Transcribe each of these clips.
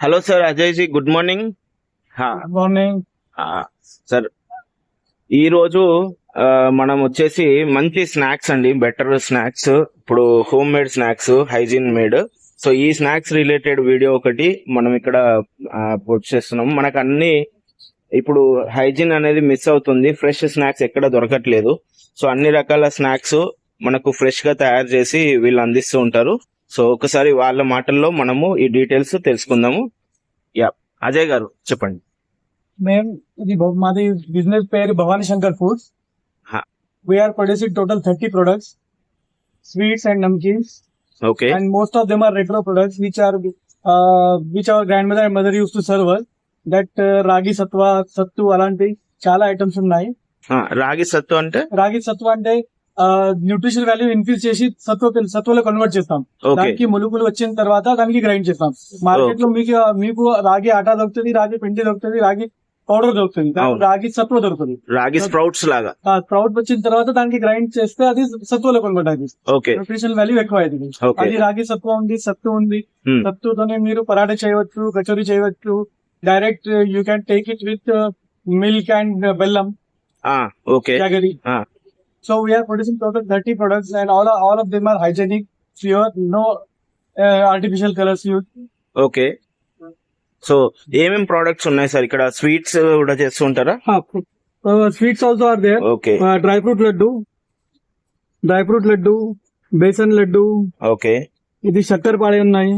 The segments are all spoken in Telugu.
Hello sir Ajay ji good morning. Good morning sir ఈ రోజు ఆ, మనం వచ్చేసి మంచి స్నాక్స్ అండి బెటర్ స్నాక్స్. ఇప్పుడు home made snacks hygiene made. So ఈ స్నాక్స్ రిలేటెడ్ వీడియో ఒకటి మనం ఇక్కడ పోస్ట్ చేస్తున్నాం. మనకు అన్ని ఇప్పుడు హైజీన్ అనేది మిస్ అవుతుంది. ఫ్రెష్ స్నాక్స్ ఎక్కడ దొరకట్లేదు. సో అన్ని రకాల స్నాక్స్ మనకు ఫ్రెష్గా తయారు చేసి వీళ్ళు అందిస్తూ ఉంటారు. సో ఒకసారి వాళ్ళ మాటల్లో మనము ఈ డీటెయిల్స్ తెలుసుకుందాము. యా అజయ్ గారు చెప్పండి. మేము ఇది మాది బిజినెస్ పేరు Bhavani Shankar foods. We are producing total thirty products sweets and namkeens okay and most of them are retro products which are which our grandmother and mother use to serve that ragi సత్వ సత్తు అలాంటి చాలా ఐటమ్స్ ఉన్నాయి. రాగి సత్తు అంటే? రాగి సత్వ అంటే న్యూట్రిషన్ వాల్యూ ఇన్క్రీజ్ చేసి సత్వ సత్వలో కన్వర్ట్ చేస్తాం. దానికి ములుగులు వచ్చిన తర్వాత దానికి గ్రైండ్ చేస్తాం. మార్కెట్లో మీకు మీకు రాగి ఆటా దొరుకుతుంది రాగి పిండి దొరుకుతుంది రాగి పౌడర్ దొరుకుతుంది. రాగి సత్వ దొరుకుతుంది. రాగి స్ప్రౌట్స్ లాగా. స్ప్రౌట్ వచ్చిన తర్వాత దానికి గ్రైండ్ చేస్తే అది సత్వలో కన్వర్ట్ అవుతుంది. ఓకే న్యూట్రిషన్ వాల్యూ ఎక్కువ అది రాగి సత్వ ఉంది సత్తు ఉంది. Hmm. సత్తుతోనే మీరు పరాఠా చేయవచ్చు కచోరీ చేయవచ్చు. Direct you can take it with milk and bellam. Okay. Ah. So we are producing total 30 products and all are, all of them are hygienic, pure, no uh, artificial colors used. Okay so ఏమేం ప్రోడక్ట్స్ ఉన్నాయి సార్ ఇక్కడ స్వీట్స్ కూడా చేస్తూ ఉంటారా Uh, sweets also are there. Okay Uh, dry fruit laddu, dry fruit laddu, besan laddu okay ఇది చక్కెర పాడే ఉన్నాయి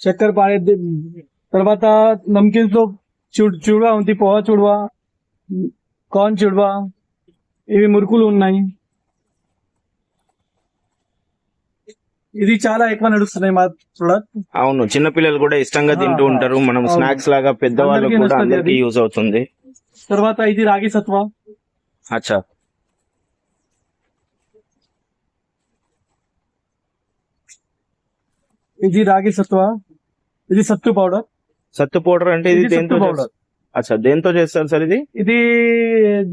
చక్కెర పాడే తర్వాత నమ్కీన్స్ లో చూడ్ చూడవా ఉంది పోహా చూడవా కార్న్ చూడవా ఇవి మురుకులు ఉన్నాయి. ఇది చాలా ఎక్కువ నడుస్తున్నాయి మా ప్రొడక్ట్ అవును చిన్న పిల్లలు కూడా ఇష్టంగా తింటూ ఉంటారు. మనం. స్నాక్స్ లాగా పెద్దవాళ్ళు అందరికీ కూడా అందరికి అది. యూజ్ అవుతుంది. తర్వాత ఇది రాగి సత్వ. అచ్చా. ఇది రాగి సత్వ. ఇది సత్తు పౌడర్. సత్తు పౌడర్ అంటే ఇది సత్తు? పౌడర్. అచ్చా దేంతో చేస్తారు సార్ ఇది? ఇది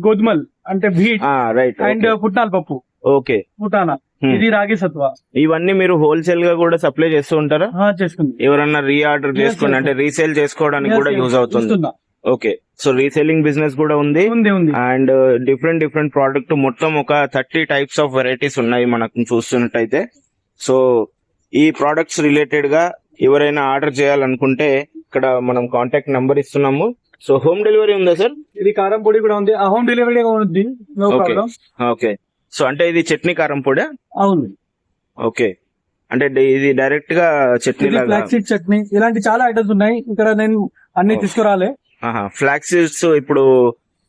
గోధుమల్ అంటే వీట్ రైట్ అండ్ పుట్నాల పప్పు. ఓకే. పుటానా Hmm. ఇది రాగి సత్వ. ఇవన్నీ మీరు హోల్సేల్గా కూడా సప్లై చేస్తూ ఉంటారా? ఆ, చేసుకుంది. ఎవరన్నా రీఆర్డర్ yes, అంటే రీసేల్ చేసుకోవడానికి కూడా యూజ్ అవుతుంది. ఓకే. సో రీసేలింగ్ బిజినెస్ కూడా ఉంది. And different different product. మొత్తం ఒక థర్టీ టైప్స్ ఆఫ్ వెరైటీస్ ఉన్నాయి మనకు చూస్తున్నట్టయితే. సో ఈ ప్రొడక్ట్స్ రిలేటెడ్గా ఎవరైనా ఆర్డర్ చేయాలనుకుంటే ఇక్కడ మనం కాంటాక్ట్ నంబర్ ఇస్తున్నాము. సో హోమ్ డెలివరీ ఉందా సార్ ఇది కారం పొడి కూడా ఉంది. హోమ్ డెలివరీ ఉంది no Okay. Problem okay so అంటే ఇది చట్నీ కారం పొడి? అవును. ఓకే అంటే ఇది డైరెక్ట్గా చట్నీ ఫ్లాక్ సీడ్ చట్నీ. ఇలాంటి చాలా ఐటమ్స్ ఉన్నాయి. ఇక్కడ నేను అన్ని Oh. తీసుకురాలే. ఫ్లాక్స్ సీడ్స్ ఇప్పుడు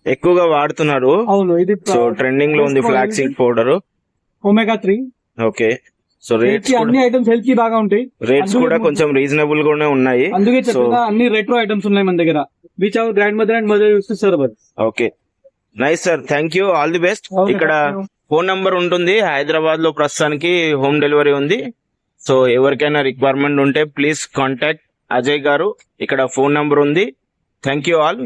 ఎక్కువగా వాడుతున్నారు. అవును ఇది సో ట్రెండింగ్లో ఉంది flax seed powder omega three okay so rates అన్ని ఐటమ్స్ హెల్త్కి బాగా ఉంటాయి. రేట్స్ కూడా కొంచెం రీజనబుల్ గానే ఉన్నాయి. అందుకే చెప్పిన అన్ని రెట్రో ఐటమ్స్ ఉన్నాయి మన దగ్గర. Which our grandmother and mother use to server okay nice sir thank you all the best ఇక్కడ ఫోన్ నంబర్ ఉంటుంది. హైదరాబాద్లో ప్రస్తుతానికి హోమ్ డెలివరీ ఉంది. సో ఎవరికైనా రిక్వైర్మెంట్ ఉంటే ప్లీజ్ కాంటాక్ట్ అజయ్ గారు. ఇక్కడ ఫోన్ నంబర్ ఉంది. Thank you all